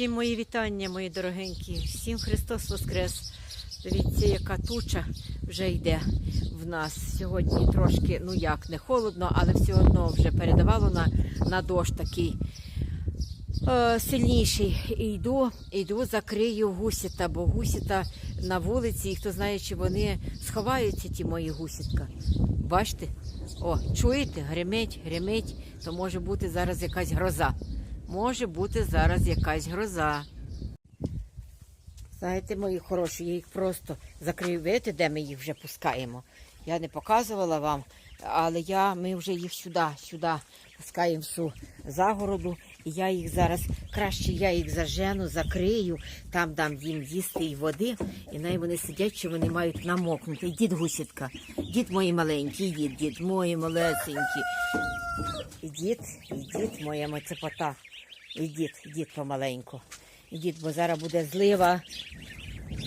Всім мої вітання, мої дорогенькі. Всім Христос Воскрес. Дивіться, яка туча вже йде в нас. Сьогодні трошки, ну як, не холодно, але все одно вже передавало на, на дощ такий е, сильніший. І йду, йду, закрию гусіта, бо гусіта на вулиці, і хто знає, чи вони сховаються, ті мої гусітка. Бачите? О, чуєте? Гремить, гремить, то може бути зараз якась гроза. Може бути зараз якась гроза. Знаєте, мої хороші, я їх просто закрию. Видите, де ми їх вже пускаємо. Я не показувала вам, але я, ми вже їх сюди, сюди пускаємо всю загороду. І я їх зараз краще я їх зажену, закрию, там дам їм їсти і води, і най вони сидять, що вони мають намокнути. Ідіть, гусітка, ідіть, мої маленькі, ідіть, ідіть, мої малесенькі. Ідіть, ідіть, моя мацепота. Ідіть, ідіть помаленьку. Ідіть, бо зараз буде злива.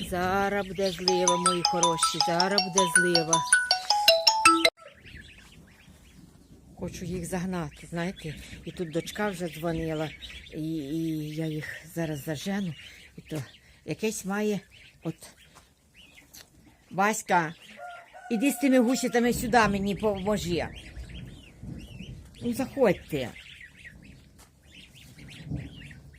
Зараз буде злива, мої хороші, зараз буде злива. Хочу їх загнати, знаєте, і тут дочка вже дзвонила, і, і я їх зараз зажену. І то якесь має от Васька, іди з тими гусітами сюди, мені поможи. Ну, заходьте.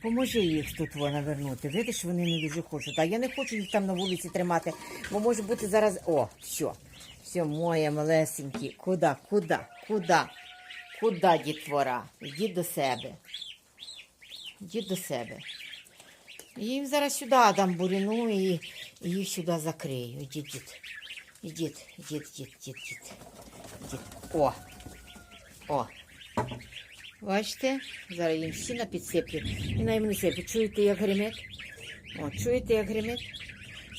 Поможи їх тут вона вернути. Видиш, вони не дуже хочуть. А я не хочу їх там на вулиці тримати, бо може бути зараз. О, все. Все, моє малесенькі. Куди, куди, куди? Куди, дітвора? Йдіть до себе. Йдіть до себе. Їм зараз сюди дам буріну і, їх сюди закрию. Ідіть. Ідіть, ідіть, ідіть, ідіть, ідіть. Ідіть. О. О. Бачите, зараз їм сіна підсиплю. І на їм не. Чуєте, як гримить? О, чуєте, як гримить?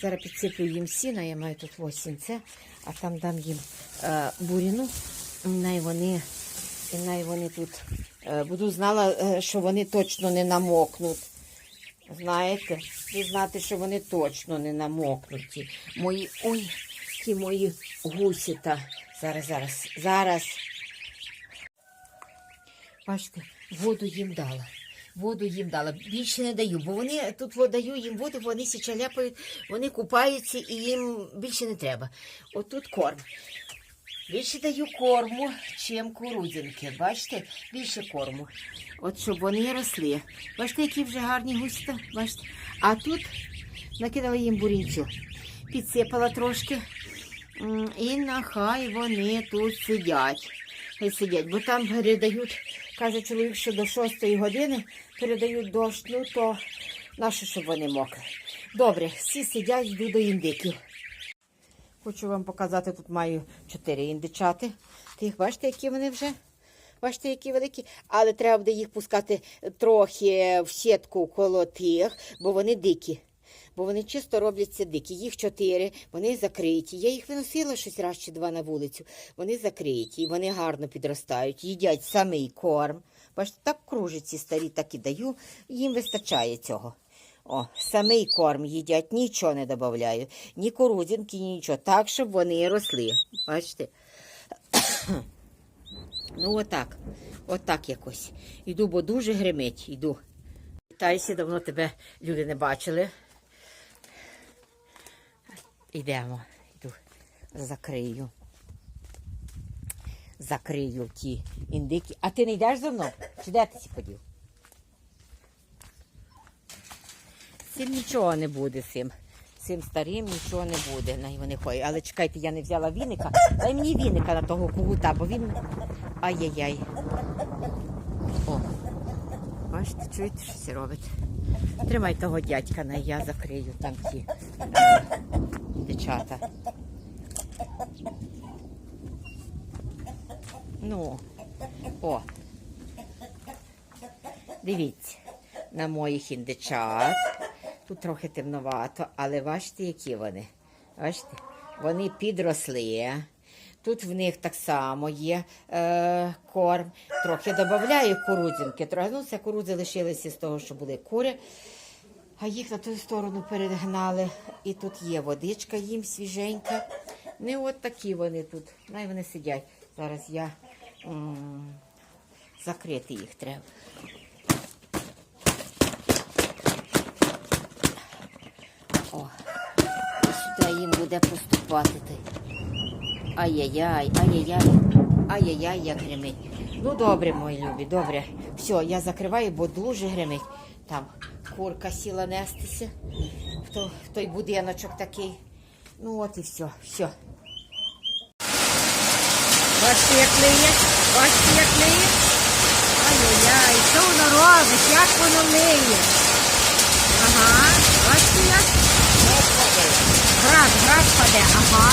Зараз підсиплю їм сіна, я маю тут ось а там дам їм е, буріну. І най вони, і най вони тут е, буду знала, е, що вони точно не намокнуть. Знаєте, ви знати, що вони точно не намокнуть. Мої, ой, ті мої гусіта. Зараз, зараз, зараз. Бачите, воду їм дала. Воду їм дала. Більше не даю, бо вони тут даю їм воду, вони січа ляпають, вони купаються і їм більше не треба. Отут корм. Більше даю корму, чим курудзинки. Бачите, більше корму. От щоб вони росли. Бачите, які вже гарні густі. Бачите? А тут накидала їм бурінцю. Підсипала трошки. І нехай вони тут сидять. Сидять, бо там передають, каже чоловік, що до 6 години передають дощ, ну то наше, щоб вони мокли. Добре, всі сидять, йду до індиків. Хочу вам показати, тут маю чотири індичати. Тих, бачите, які вони вже? Бачите, які великі, але треба буде їх пускати трохи в сітку коло тих, бо вони дикі. Бо вони чисто робляться дикі. Їх чотири, вони закриті. Я їх виносила щось раз чи два на вулицю. Вони закриті, вони гарно підростають, їдять самий корм. Бачите, так кружиці старі, так і даю. Їм вистачає цього. О, самий корм їдять, нічого не додаю. Ні курудзинки, ні нічого. Так, щоб вони росли. Бачите? Ну, отак. Отак якось. Іду, бо дуже гримить. Іду. Вітаюся, давно тебе люди не бачили. Йдемо. Йду. Закрию. Закрию ті індики. А ти не йдеш за мною? Чи де ти сі подів? Цим нічого не буде, цим. Цим старим нічого не буде. Вони ходять. Але чекайте, я не взяла віника. Дай мені віника на того кугута, бо він. Ай-яй-яй. Бачите, чуєте, що це робить? Тримай того дядька, на я закрию там ті е, дівчата. Ну, о. Дивіться, на моїх індичат. Тут трохи темновато, але бачите, які вони. Бачите? Вони підросли. Тут в них так само є е, корм. Трохи додаю курудзинки. Трохи, ну, це курудзи лишилися з того, що були кури. А їх на ту сторону перегнали. І тут є водичка їм свіженька. Не от такі вони тут. Най вони сидять. Зараз я закрити їх треба. О, сюди їм буде поступати. Ай-яй-яй, ай-яй-яй, ай-яй-яй, як гримить. Ну, добре, мої любі, добре. Все, я закриваю, бо дуже гримить. Там курка сіла нестися в, то, в той будиночок такий. Ну от і все, все. Бачите, як лиє? Бачите, як лиє? Ай-яй-яй, що воно робить? Як воно лиє? Ага, бачите як? Град, град паде, ага.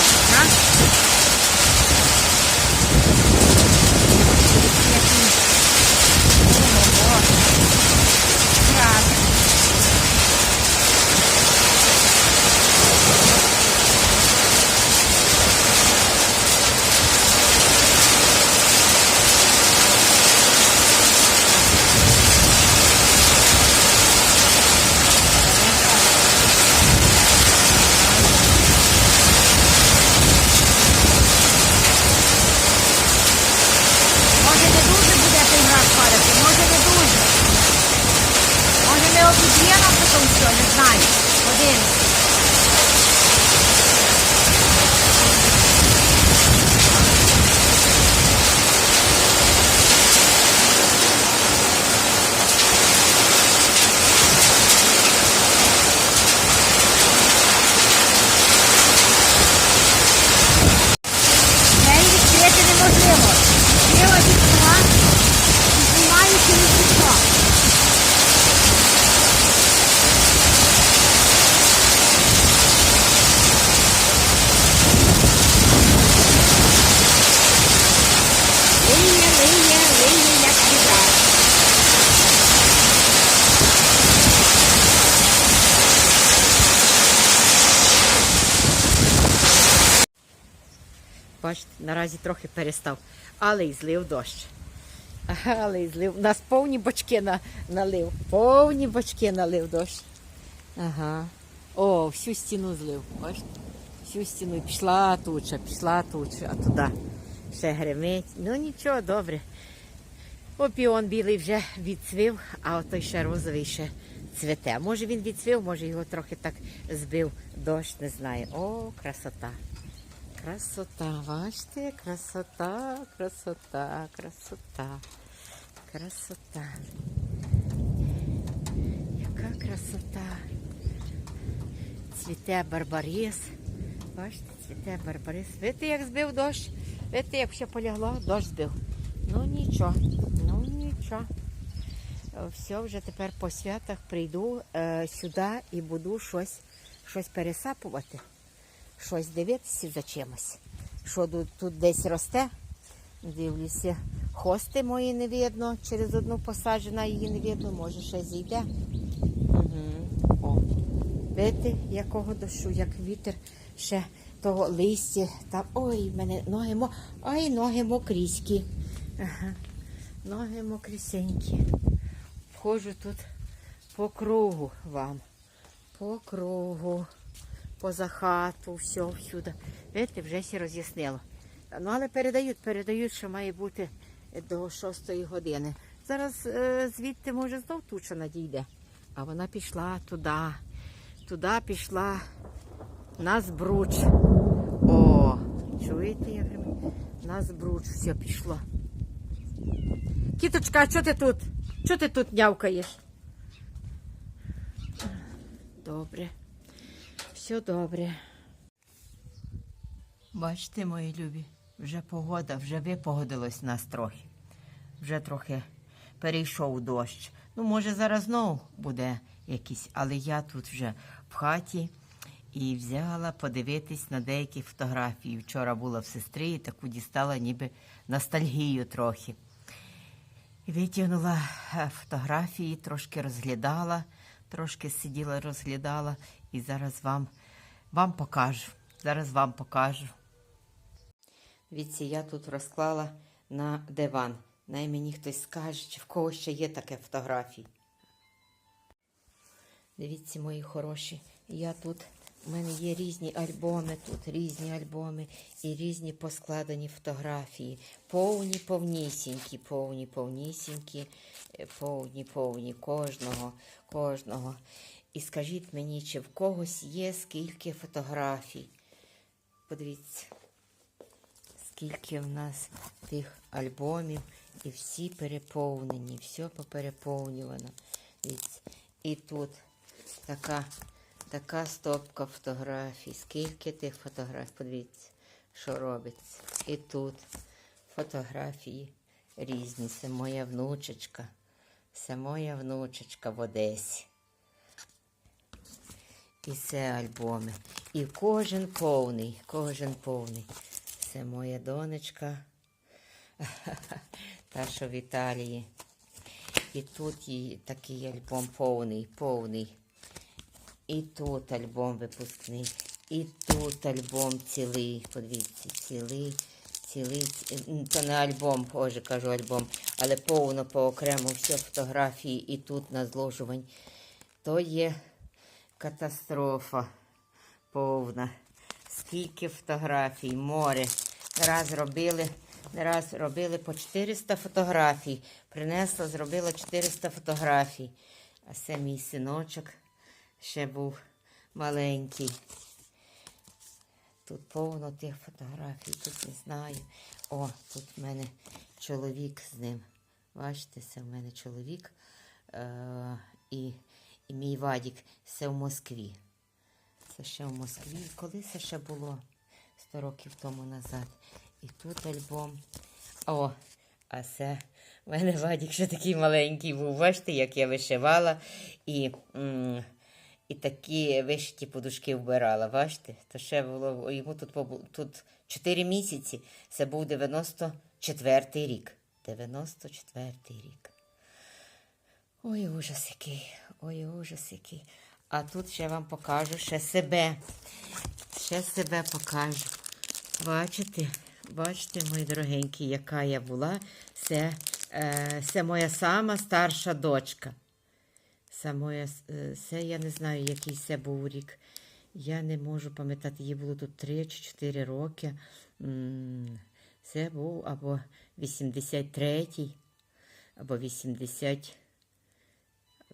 Hah? Знаю. Один. Неї відкрити неможливо. Крила вікна і знімаю через вікно. Лиє, лиє, лиє, як біда. Бачите, наразі трохи перестав, але й злив дощ. Але й злив. У нас повні бочки на, налив. Повні бочки налив дощ. Ага. О, всю стіну злив. Бачите? Всю стіну пішла туча, пішла туча, а туди ще гримить. Ну нічого, добре. Опіон білий вже відцвів, а отой ще розовий ще цвете. Може він відцвів, може його трохи так збив дощ, не знаю. О, красота. Красота, бачите, красота, красота, красота, красота. Яка красота. Цвіте барбарис. Бачите, цвіте барбарис. Видите, як збив дощ? Видите, як ще полягло, дощ збив. Ну нічого, ну нічого. Все, вже тепер по святах прийду е, сюди і буду щось, щось пересапувати щось дивитися за чимось. Що тут, тут десь росте. Дивлюся, хости мої не видно, через одну посаджена її не видно, може ще зійде. Угу. О. Видите, якого дощу, як вітер ще того листя. Там, ой, мене ноги мо... Ой, ноги мокріські. Ага. Ноги мокрісенькі. Входжу тут по кругу вам. По кругу поза хату, все всюди. Видите, вже всі роз'яснило. Ну, але передають, передають, що має бути до 6 години. Зараз е, звідти, може, знов туча надійде. А вона пішла туди, туди пішла на збруч. О, чуєте, як гримить? на збруч все пішло. Кіточка, що ти тут? Що ти тут нявкаєш? Добре. Все добре. Бачите, мої любі, вже погода, вже випогодилось нас трохи. Вже трохи перейшов дощ. Ну, може, зараз знову буде якийсь, але я тут вже в хаті і взяла подивитись на деякі фотографії. Вчора була в сестри і таку дістала ніби ностальгію трохи. Витягнула е, фотографії, трошки розглядала, трошки сиділа, розглядала, і зараз вам, вам покажу. Зараз вам покажу. Віці, я тут розклала на диван. Най мені хтось скаже, чи в кого ще є таке фотографії. Дивіться, мої хороші, я тут, у мене є різні альбоми, тут різні альбоми і різні поскладені фотографії. Повні, повнісінькі, повні, повнісінькі, е, повні, повні кожного, кожного. І скажіть мені, чи в когось є скільки фотографій. Подивіться, скільки в нас тих альбомів, і всі переповнені, все попереповнювано. Дивіться. І тут така, така стопка фотографій. Скільки тих фотографій? Подивіться, що робиться. І тут фотографії різні. Це моя внучечка. Це моя внучечка в Одесі. І це альбоми. І кожен повний, кожен повний. Це моя донечка. Та, що в Італії. І тут її такий альбом повний, повний. І тут альбом випускний. І тут альбом цілий. Подивіться, цілий, цілий. ці- Це не альбом, боже, кажу альбом, але повно по окремо всі фотографії і тут на зложувань. То є катастрофа повна. Скільки фотографій, море. Раз робили, раз робили по 400 фотографій. Принесла, зробила 400 фотографій. А це мій синочок ще був маленький. Тут повно тих фотографій, тут не знаю. О, тут в мене чоловік з ним. Бачите, це в мене чоловік е- і, і мій Вадік. Це в Москві. Це ще в Москві. Коли це ще було? 100 років тому назад. І тут альбом. О, а це в мене Вадік ще такий маленький був. Бачите, як я вишивала і, і такі вишиті подушки вбирала. Бачите? То ще було йому тут, тут 4 місяці. Це був 94-й рік. 94-й рік. Ой, ужас який, ой, ужас який. А тут ще вам покажу ще себе. Ще себе покажу. Бачите, бачите, мої дорогенькі, яка я була. Це, е, це моя сама старша дочка. Це, моя, е, це я не знаю, який це був рік. Я не можу пам'ятати, їй було тут 3 чи 4 роки. Це був або 83-й, або 80.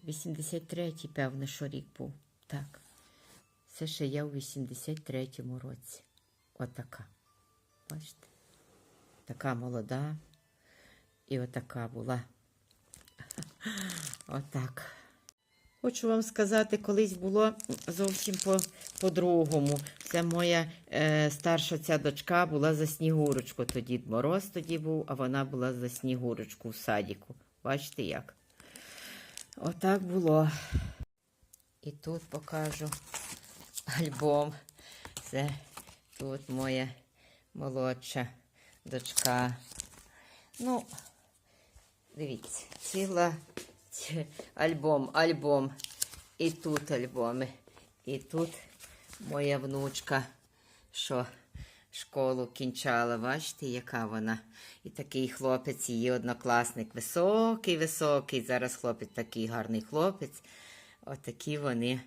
83-й, певно, що рік був. Так. Це ще я у 83-му році. Отака. Бачите? Така молода. І отака була. Отак. Хочу вам сказати, колись було зовсім по- по-другому. Це моя е, старша ця дочка була за снігурочку. Тоді мороз тоді був, а вона була за снігурочку в садіку. Бачите як? Отак було. І тут покажу альбом. Це тут моя молодша дочка. Ну, дивіться, ціла альбом, альбом. І тут альбоми. І тут моя внучка, що школу кінчала. Бачите, яка вона. І такий хлопець, її однокласник. Високий, високий. Зараз хлопець такий гарний хлопець. Отакі вони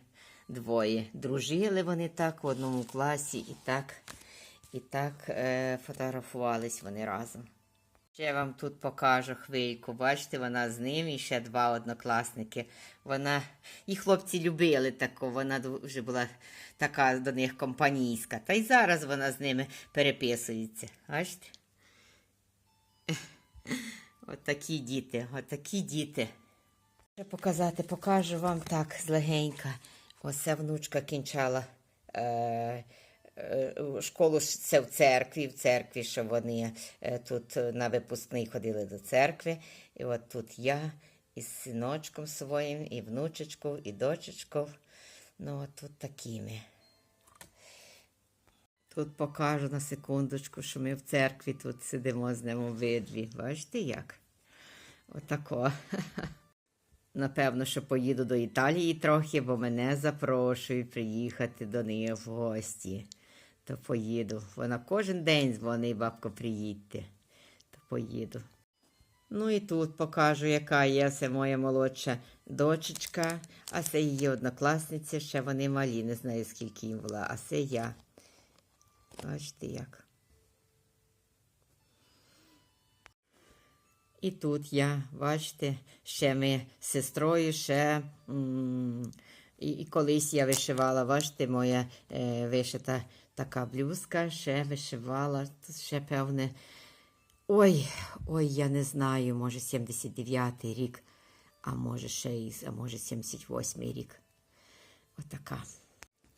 двоє. Дружили вони так в одному класі і так, і так е, фотографувались вони разом. Ще вам тут покажу хвильку. Бачите, вона з ним і ще два однокласники. Вона, і хлопці любили таку, вона дуже була така до них компанійська. Та й зараз вона з ними переписується. Бачите? Отакі діти, отакі діти. Ще показати, покажу вам так злегенька. Оце внучка кінчала е, школу це в церкві, в церкві, що вони е, тут е, на випускний ходили до церкви. І от тут я із синочком своїм, і внучечкою, і дочечкою. Ну, от тут такими. Тут покажу на секундочку, що ми в церкві тут сидимо з ним обидві. Бачите як? Отако. Напевно, що поїду до Італії трохи, бо мене запрошують приїхати до неї в гості. То поїду. Вона кожен день дзвонить, бабко, приїдьте. То поїду. Ну і тут покажу, яка є. Це моя молодша дочечка, а це її однокласниця, ще вони малі, не знаю, скільки їм була, а це я. Бачите як. І тут я, бачите, ще ми з сестрою ще І, і колись я вишивала, бачите, моя е, вишита така блюзка, ще вишивала, ще певне. Ой, ой, я не знаю, може 79-й рік, а може ще і, а може 78-й рік. Отака.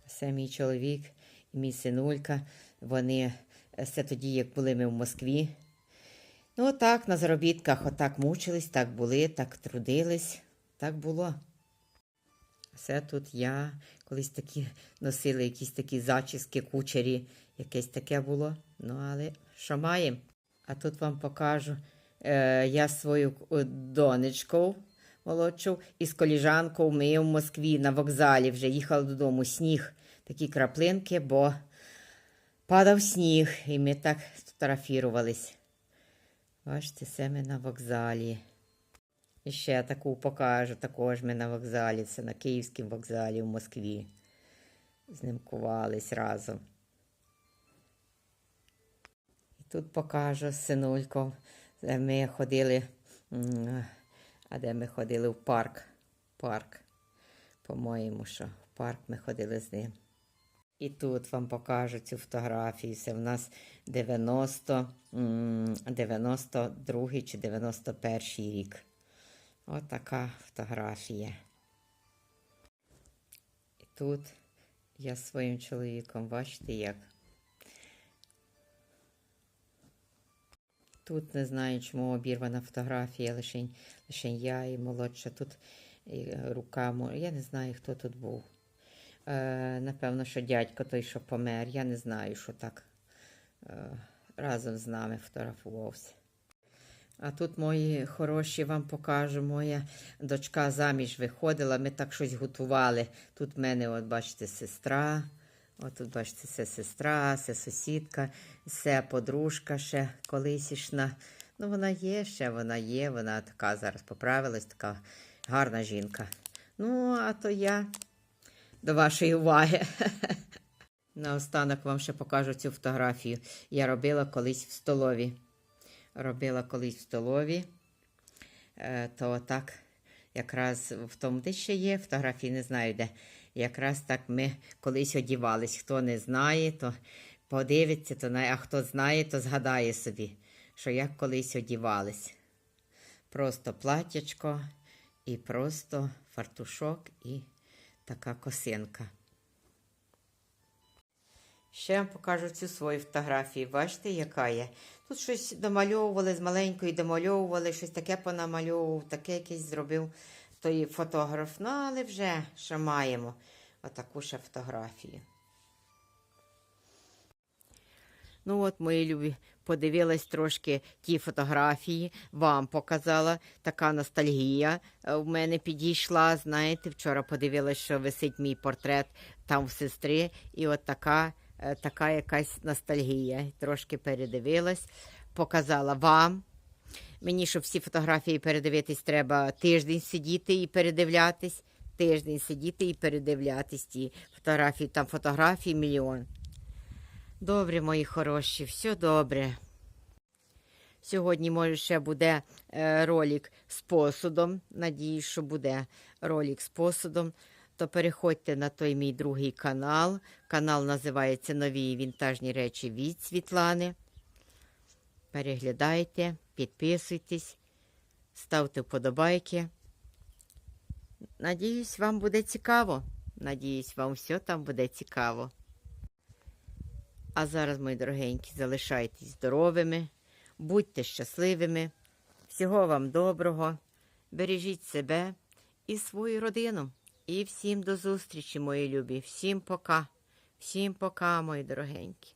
Це мій чоловік і мій синулька. Вони е, це тоді, як були ми в Москві. Ну, отак, на заробітках, отак мучились, так були, так трудились, так було. Все тут я колись такі носили якісь такі зачіски, кучері, якесь таке було. Ну, але що маємо? А тут вам покажу. Е, я свою е, донечку молодшу із коліжанкою ми в Москві на вокзалі вже їхали додому. Сніг, такі краплинки, бо падав сніг, і ми так фотографірувались. Бачите, це ми на вокзалі. І ще таку покажу, також ми на вокзалі. Це на Київському вокзалі в Москві. Знімкувались разом. І тут покажу з синульком. Ми ходили, а де ми ходили в парк. Парк. По-моєму, що в парк ми ходили з ним. І тут вам покажу цю фотографію. Це в нас 90, м, 92 чи 91 рік. Ось така фотографія. І тут я з своїм чоловіком, бачите як. Тут не знаю, чому обірвана фотографія, лише я і молодша. Тут і рука, я не знаю, хто тут був. Е, напевно, що дядько той, що помер. Я не знаю, що так е, разом з нами фотографувався. А тут мої хороші вам покажу. Моя дочка заміж виходила, ми так щось готували. Тут в мене, от бачите, сестра. От тут, бачите, це сестра, це сусідка, це подружка ще колисішна. Ну, вона є ще, вона є, вона така зараз поправилась, така гарна жінка. Ну, а то я до вашої уваги. Наостанок вам ще покажу цю фотографію. Я робила колись в столові. Робила колись в столові. Е, то так, якраз в тому, де ще є фотографії, не знаю де. Якраз так ми колись одівались. Хто не знає, то подивиться, то а хто знає, то згадає собі, що як колись одівались. Просто платячко і просто фартушок і така косинка. Ще вам покажу цю свою фотографію. Бачите, яка є? Тут щось домальовували з маленької, домальовували, щось таке понамальовував, таке якесь зробив той фотограф. Ну, але вже що маємо отаку ще фотографію. Ну от, мої любі, подивилась трошки ті фотографії, вам показала. Така ностальгія е, в мене підійшла. Знаєте, вчора подивилась, що висить мій портрет там в сестри, і от така, така якась ностальгія. Трошки передивилась, показала вам. Мені, щоб всі фотографії передивитись, треба тиждень сидіти і передивлятись. Тиждень сидіти і передивлятись ті фотографії. Там фотографій мільйон. Добре, мої хороші, все добре. Сьогодні, може, ще буде е, ролик з посудом. Надіюсь, що буде ролик з посудом. То переходьте на той мій другий канал. Канал називається Нові вінтажні речі від Світлани. Переглядайте, підписуйтесь, ставте вподобайки. Надіюсь, вам буде цікаво. Надіюсь, вам все там буде цікаво. А зараз, мої дорогенькі, залишайтесь здоровими, будьте щасливими. Всього вам доброго. Бережіть себе і свою родину. І всім до зустрічі, мої любі. Всім пока. Всім пока, мої дорогенькі.